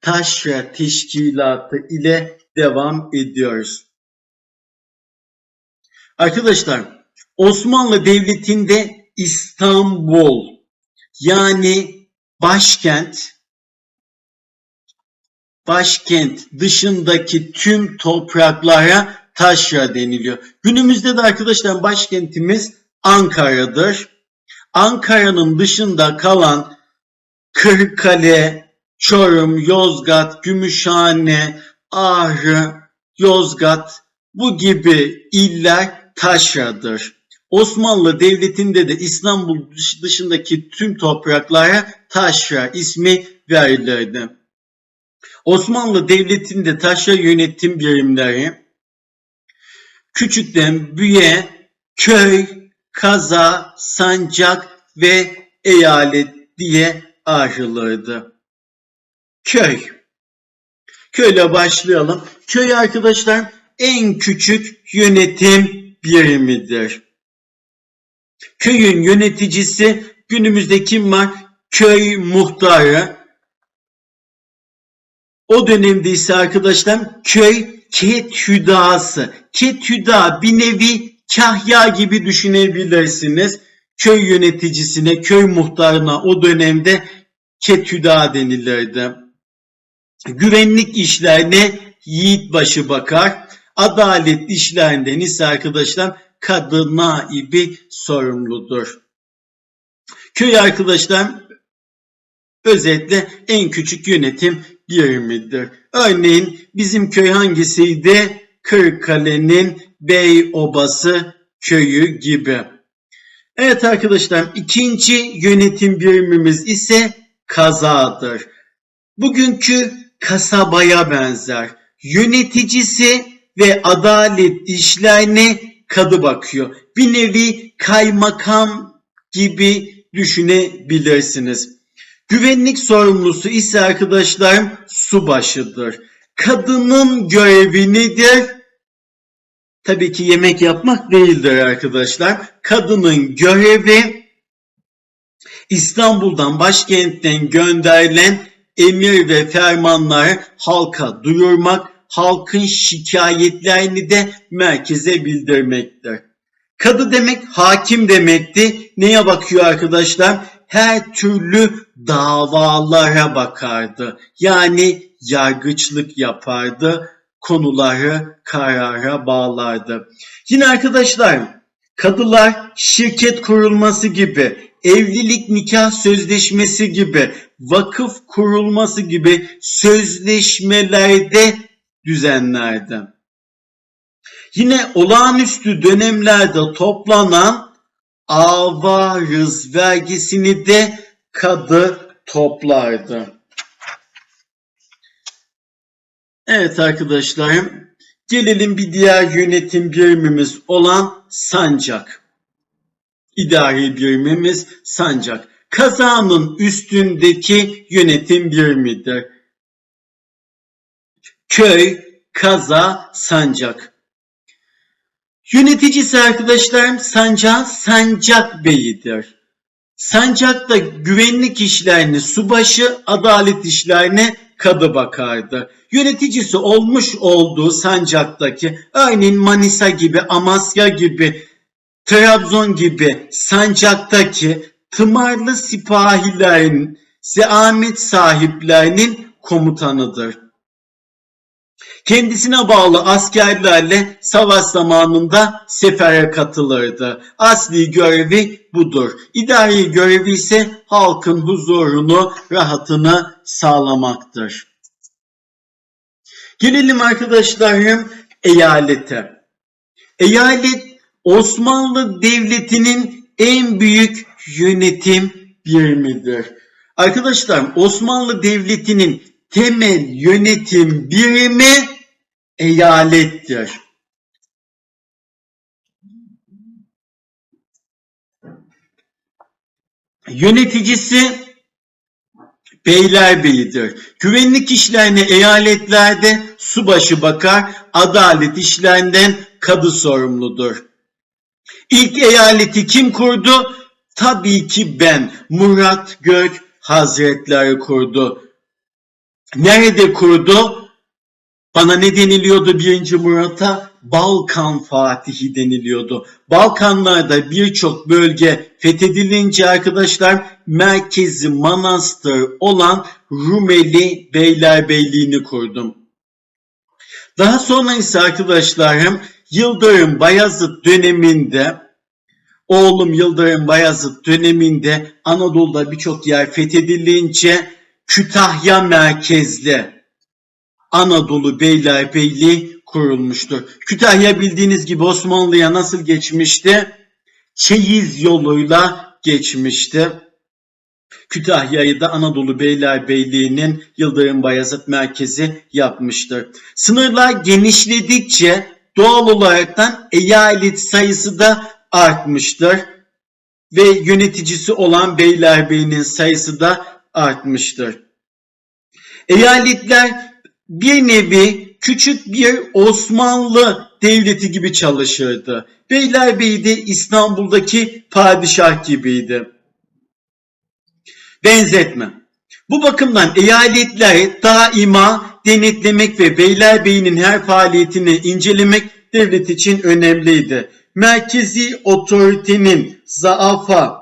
Taşra Teşkilatı ile devam ediyoruz. Arkadaşlar Osmanlı Devleti'nde İstanbul yani başkent başkent dışındaki tüm topraklara taşra deniliyor. Günümüzde de arkadaşlar başkentimiz Ankara'dır. Ankara'nın dışında kalan Kırıkkale, Çorum, Yozgat, Gümüşhane, Ağrı, Yozgat bu gibi iller taşradır. Osmanlı Devleti'nde de İstanbul dış- dışındaki tüm topraklara taşra ismi verilirdi. Osmanlı Devleti'nde taşra yönetim birimleri küçükten büyüğe köy, kaza, sancak ve eyalet diye ayrılırdı. Köy. Köyle başlayalım. Köy arkadaşlar en küçük yönetim birimidir. Köyün yöneticisi günümüzde kim var? Köy muhtarı. O dönemde ise arkadaşlar köy kethüdası. Kethüda bir nevi kahya gibi düşünebilirsiniz. Köy yöneticisine, köy muhtarına o dönemde kethüda denilirdi. Güvenlik işlerine yiğitbaşı bakar. Adalet işlerinden ise arkadaşlar kadı naibi sorumludur. Köy arkadaşlar özetle en küçük yönetim birimidir. Örneğin bizim köy hangisiydi? Kırıkkale'nin Bey Obası köyü gibi. Evet arkadaşlar ikinci yönetim birimimiz ise kazadır. Bugünkü kasabaya benzer. Yöneticisi ve adalet işlerine kadı bakıyor. Bir nevi kaymakam gibi düşünebilirsiniz. Güvenlik sorumlusu ise arkadaşlarım subaşıdır. Kadının görevi nedir? Tabii ki yemek yapmak değildir arkadaşlar. Kadının görevi İstanbul'dan başkentten gönderilen emir ve fermanları halka duyurmak, halkın şikayetlerini de merkeze bildirmektir. Kadı demek hakim demekti. Neye bakıyor arkadaşlar? Her türlü davalara bakardı. Yani yargıçlık yapardı. Konuları karara bağlardı. Yine arkadaşlar kadılar şirket kurulması gibi, evlilik nikah sözleşmesi gibi, vakıf kurulması gibi sözleşmelerde düzenlerdi. Yine olağanüstü dönemlerde toplanan avarız vergisini de kadı toplardı. Evet arkadaşlarım, gelelim bir diğer yönetim birimimiz olan sancak. İdari birimimiz sancak. Kazanın üstündeki yönetim birimidir. Köy, kaza, sancak. Yöneticisi arkadaşlarım sancak sancak beyidir. Sancakta güvenlik işlerini subaşı, adalet işlerine kadı bakardı. Yöneticisi olmuş olduğu sancaktaki örneğin Manisa gibi, Amasya gibi, Trabzon gibi sancaktaki tımarlı sipahilerin, zeamet sahiplerinin komutanıdır. Kendisine bağlı askerlerle savaş zamanında sefere katılırdı. Asli görevi budur. İdari görevi ise halkın huzurunu, rahatını sağlamaktır. Gelelim arkadaşlarım eyalete. Eyalet Osmanlı Devleti'nin en büyük yönetim birimidir. Arkadaşlar Osmanlı Devleti'nin temel yönetim birimi eyalettir. Yöneticisi Beylerbeyi'dir. Güvenlik işlerine eyaletlerde subaşı bakar, adalet işlerinden kadı sorumludur. İlk eyaleti kim kurdu? Tabii ki ben Murat Gök Hazretleri kurdu. Nerede kurdu? Bana ne deniliyordu birinci Murat'a? Balkan Fatihi deniliyordu. Balkanlarda birçok bölge fethedilince arkadaşlar merkezi manastır olan Rumeli Beylerbeyliğini kurdum. Daha sonra ise arkadaşlarım Yıldırım Bayazıt döneminde oğlum Yıldırım Bayazıt döneminde Anadolu'da birçok yer fethedilince Kütahya merkezli Anadolu Beylerbeyliği kurulmuştur. Kütahya bildiğiniz gibi Osmanlı'ya nasıl geçmişti? Çeyiz yoluyla geçmişti. Kütahya'yı da Anadolu Beylerbeyliği'nin Yıldırım Bayezid merkezi yapmıştır. Sınırlar genişledikçe doğal olaraktan eyalet sayısı da artmıştır ve yöneticisi olan Beylerbeyliğinin sayısı da artmıştır. Eyaletler bir nevi küçük bir Osmanlı devleti gibi çalışırdı. Beylerbeyi de İstanbul'daki padişah gibiydi. Benzetme. Bu bakımdan eyaletleri daima denetlemek ve Beylerbeyi'nin her faaliyetini incelemek devlet için önemliydi. Merkezi otoritenin zaafa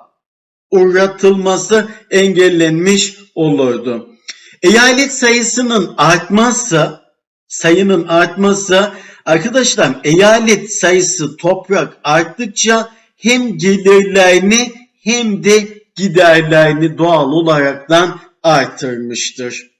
uğratılması engellenmiş olurdu. Eyalet sayısının artması, sayının artması arkadaşlar eyalet sayısı toprak arttıkça hem gelirlerini hem de giderlerini doğal olaraktan artırmıştır.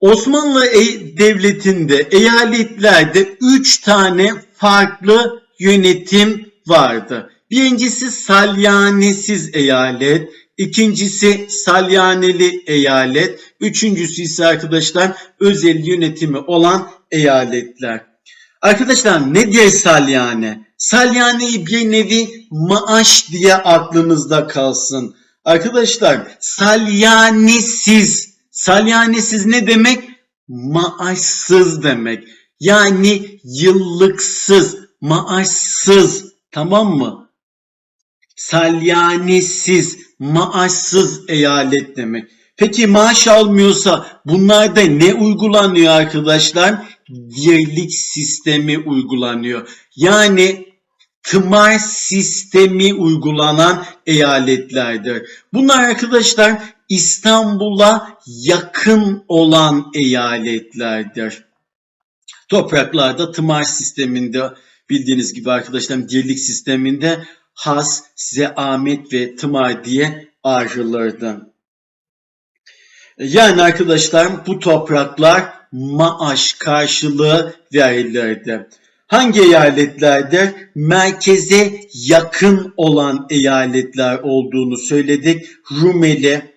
Osmanlı e- Devleti'nde eyaletlerde üç tane farklı yönetim vardı. Birincisi salyanesiz eyalet, ikincisi salyaneli eyalet, üçüncüsü ise arkadaşlar özel yönetimi olan eyaletler. Arkadaşlar ne diye salyane? Salyaneyi bir nevi maaş diye aklınızda kalsın. Arkadaşlar salyanesiz, salyanesiz ne demek? Maaşsız demek. Yani yıllıksız, maaşsız tamam mı? Salyanesiz, maaşsız eyalet demek. Peki maaş almıyorsa bunlarda ne uygulanıyor arkadaşlar? Dirlik sistemi uygulanıyor. Yani tımar sistemi uygulanan eyaletlerdir. Bunlar arkadaşlar İstanbul'a yakın olan eyaletlerdir. Topraklarda tımar sisteminde bildiğiniz gibi arkadaşlar dirlik sisteminde has, size Ahmet ve tımar diye ayrılırdı. Yani arkadaşlar bu topraklar maaş karşılığı verilirdi. Hangi eyaletlerde merkeze yakın olan eyaletler olduğunu söyledik. Rumeli,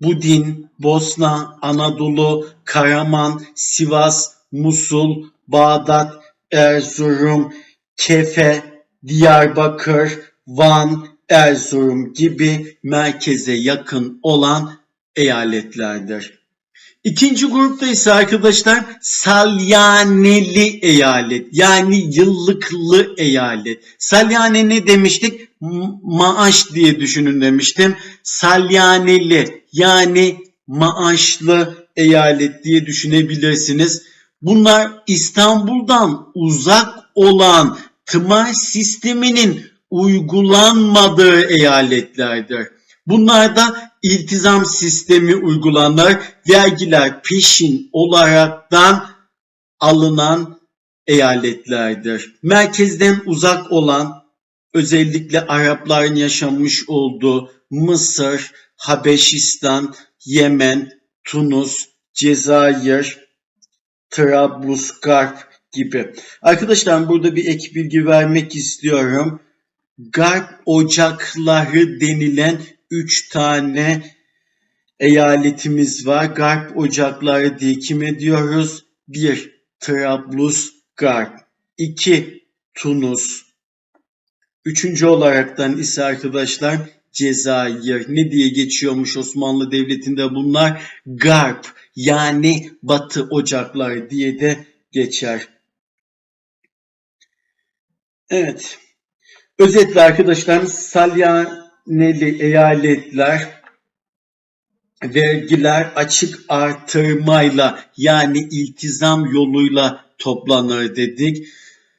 Budin, Bosna, Anadolu, Karaman, Sivas, Musul, Bağdat, Erzurum, Kefe, Diyarbakır, Van, Erzurum gibi merkeze yakın olan eyaletlerdir. İkinci grupta ise arkadaşlar salyaneli eyalet yani yıllıklı eyalet. Salyane ne demiştik? Maaş diye düşünün demiştim. Salyaneli yani maaşlı eyalet diye düşünebilirsiniz. Bunlar İstanbul'dan uzak olan tımar sisteminin uygulanmadığı eyaletlerdir. Bunlarda iltizam sistemi uygulanır, vergiler peşin olaraktan alınan eyaletlerdir. Merkezden uzak olan özellikle Arapların yaşamış olduğu Mısır, Habeşistan, Yemen, Tunus, Cezayir, Trablusgarp gibi. Arkadaşlar burada bir ek bilgi vermek istiyorum. Garp ocakları denilen 3 tane eyaletimiz var. Garp ocakları diye kime diyoruz? 1. Trablusgarp 2. Tunus Üçüncü olaraktan ise arkadaşlar Cezayir. Ne diye geçiyormuş Osmanlı Devleti'nde bunlar? Garp yani batı ocaklar diye de geçer. Evet. Özetle arkadaşlar salyaneli eyaletler vergiler açık artırmayla yani iltizam yoluyla toplanır dedik.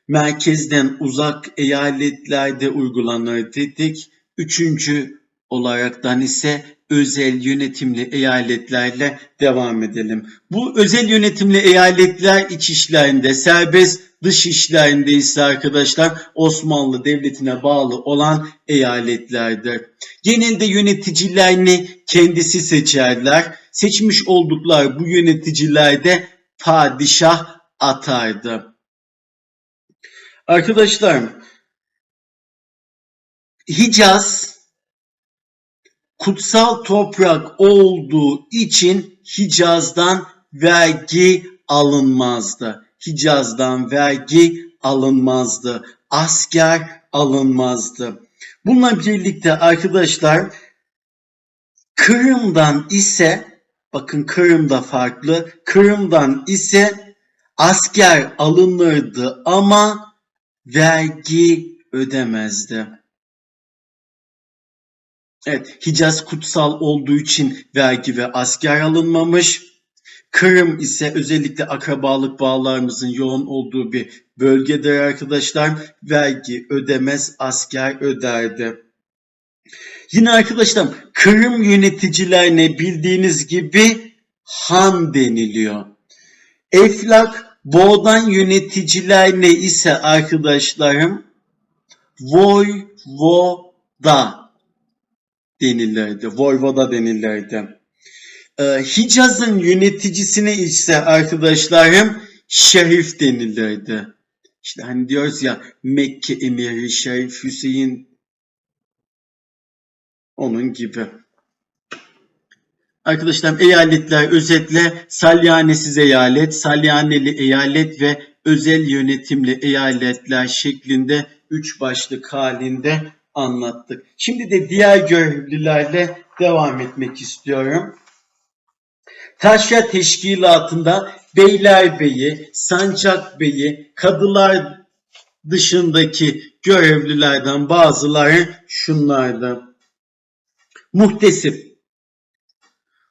Merkezden uzak eyaletlerde uygulanır dedik. Üçüncü olaraktan ise özel yönetimli eyaletlerle devam edelim. Bu özel yönetimli eyaletler iç işlerinde, serbest dış işlerinde ise arkadaşlar Osmanlı Devleti'ne bağlı olan eyaletlerdir. Genelde yöneticilerini kendisi seçerler. Seçmiş oldukları bu yöneticiler de padişah atardı. Arkadaşlar Hicaz kutsal toprak olduğu için Hicaz'dan vergi alınmazdı. Hicaz'dan vergi alınmazdı. Asker alınmazdı. Bununla birlikte arkadaşlar Kırım'dan ise bakın Kırım'da farklı. Kırım'dan ise asker alınırdı ama vergi ödemezdi. Evet, Hicaz kutsal olduğu için vergi ve asker alınmamış. Kırım ise özellikle akrabalık bağlarımızın yoğun olduğu bir bölgedir arkadaşlar. Vergi ödemez, asker öderdi. Yine arkadaşlar Kırım yöneticilerine bildiğiniz gibi han deniliyor. Eflak Boğdan yöneticilerine ise arkadaşlarım Voyvoda denilirdi. Voyvoda denilirdi. Ee, Hicaz'ın yöneticisine ise arkadaşlarım Şerif denilirdi. İşte hani diyoruz ya Mekke emiri Şerif Hüseyin onun gibi. Arkadaşlar eyaletler özetle salyanesiz eyalet, salyaneli eyalet ve özel yönetimli eyaletler şeklinde üç başlık halinde anlattık. Şimdi de diğer görevlilerle devam etmek istiyorum. Taşra Teşkilatı'nda Beylerbeyi, Sancak Beyi, kadılar dışındaki görevlilerden bazıları şunlardı. Muhtesip.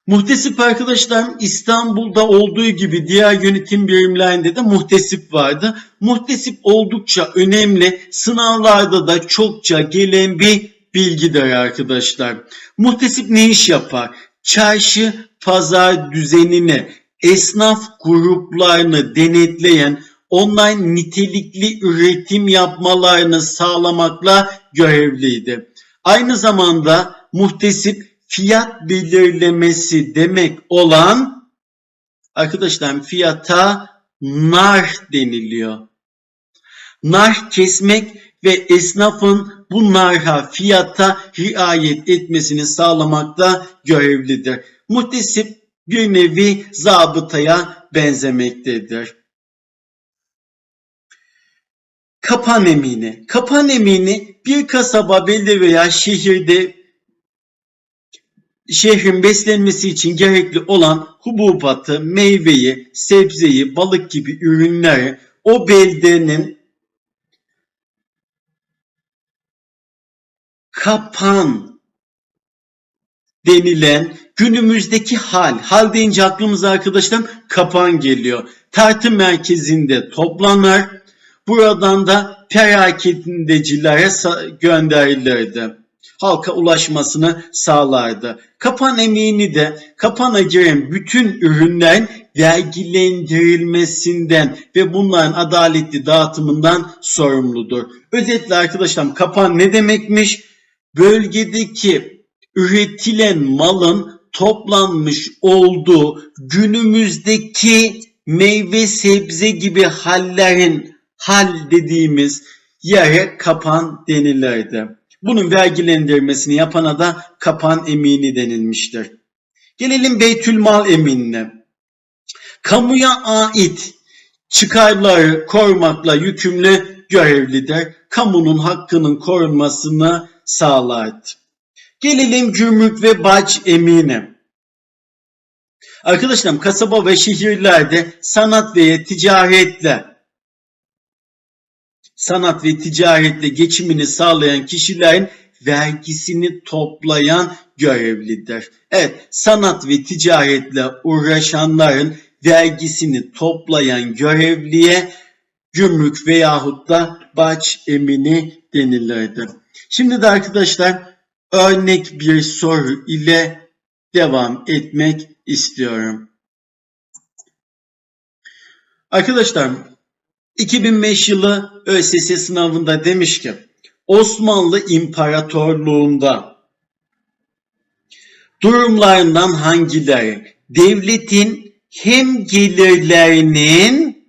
Muhtesip arkadaşlar İstanbul'da olduğu gibi diğer yönetim birimlerinde de muhtesip vardı. Muhtesip oldukça önemli. Sınavlarda da çokça gelen bir bilgidir arkadaşlar. Muhtesip ne iş yapar? Çarşı pazar düzenini, esnaf gruplarını denetleyen, online nitelikli üretim yapmalarını sağlamakla görevliydi. Aynı zamanda muhtesip fiyat belirlemesi demek olan arkadaşlar fiyata nar deniliyor. Nar kesmek ve esnafın bu narha fiyata riayet etmesini sağlamakta görevlidir. Muhtesip bir nevi zabıtaya benzemektedir. Kapan emini. Kapan emini bir kasaba, belde veya şehirde şehrin beslenmesi için gerekli olan hububatı, meyveyi, sebzeyi, balık gibi ürünleri o beldenin kapan denilen günümüzdeki hal. Hal deyince aklımıza arkadaşlar kapan geliyor. Tartı merkezinde toplanır. Buradan da perakendecilere gönderilirdi. Halka ulaşmasını sağlardı. Kapan emini de kapana giren bütün ürünlerin vergilendirilmesinden ve bunların adaletli dağıtımından sorumludur. Özetle arkadaşlar kapan ne demekmiş? Bölgedeki üretilen malın toplanmış olduğu günümüzdeki meyve sebze gibi hallerin hal dediğimiz yere kapan denilirdi. Bunun vergilendirmesini yapana da kapan emini denilmiştir. Gelelim Beytülmal eminine. Kamuya ait çıkarları korumakla yükümlü görevlidir. Kamunun hakkının korunmasını sağlardı. Gelelim gümrük ve bac emine. Arkadaşlar kasaba ve şehirlerde sanat ve ticaretle sanat ve ticaretle geçimini sağlayan kişilerin vergisini toplayan görevlidir. Evet, sanat ve ticaretle uğraşanların vergisini toplayan görevliye gümrük veyahut da baç emini denilirdi. Şimdi de arkadaşlar örnek bir soru ile devam etmek istiyorum. Arkadaşlar 2005 yılı ÖSS sınavında demiş ki Osmanlı İmparatorluğunda durumlarından hangileri devletin hem gelirlerinin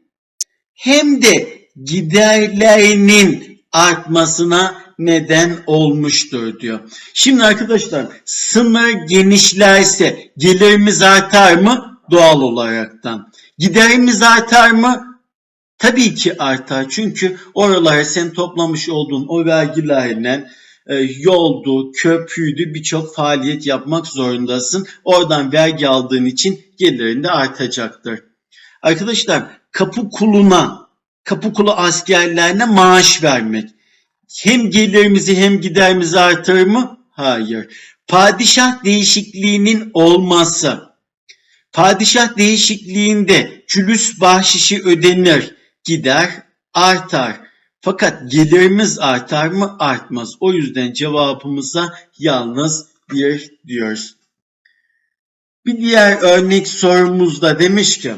hem de giderlerinin artmasına neden olmuştur diyor. Şimdi arkadaşlar sınır genişlerse gelirimiz artar mı? Doğal olaraktan. Giderimiz artar mı? Tabii ki artar. Çünkü oralara sen toplamış olduğun o vergilerle e, yoldu, köprüydü birçok faaliyet yapmak zorundasın. Oradan vergi aldığın için gelirin de artacaktır. Arkadaşlar kapı kuluna, kapı kulu askerlerine maaş vermek hem gelirimizi hem giderimizi artırır mı? Hayır. Padişah değişikliğinin olması. Padişah değişikliğinde cülüs bahşişi ödenir, gider artar. Fakat gelirimiz artar mı? Artmaz. O yüzden cevabımıza yalnız bir diyoruz. Bir diğer örnek sorumuzda demiş ki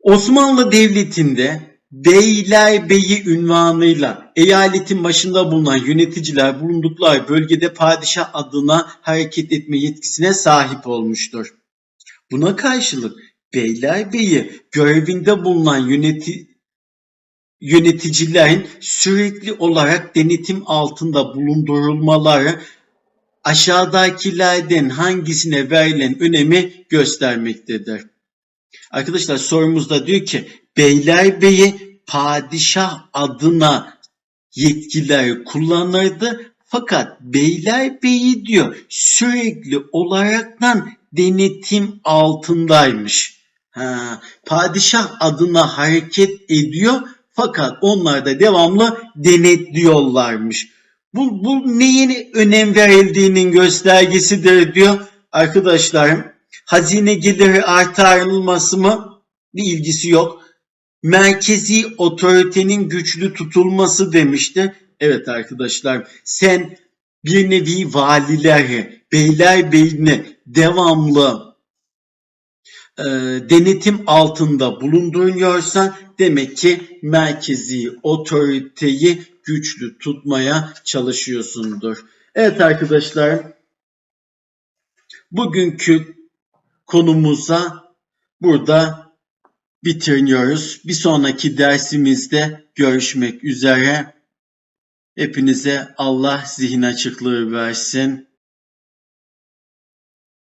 Osmanlı Devleti'nde Beylerbeyi ünvanıyla eyaletin başında bulunan yöneticiler bulundukları bölgede padişah adına hareket etme yetkisine sahip olmuştur. Buna karşılık Beylerbeyi görevinde bulunan yöneti, yöneticilerin sürekli olarak denetim altında bulundurulmaları aşağıdakilerden hangisine verilen önemi göstermektedir. Arkadaşlar sorumuzda diyor ki Beylerbeyi padişah adına yetkiler kullanırdı. Fakat Beylerbeyi diyor sürekli olaraktan denetim altındaymış. Ha, padişah adına hareket ediyor fakat onlar da devamlı denetliyorlarmış. Bu, bu neye önem verildiğinin göstergesidir diyor arkadaşlarım. Hazine geliri arttırılması mı? Bir ilgisi yok. Merkezi otoritenin güçlü tutulması demişti. Evet arkadaşlar sen bir nevi valileri, beyler beyine devamlı e, denetim altında bulunduruyorsan demek ki merkezi otoriteyi güçlü tutmaya çalışıyorsundur. Evet arkadaşlar bugünkü konumuza burada bitiriyoruz. Bir sonraki dersimizde görüşmek üzere. Hepinize Allah zihin açıklığı versin.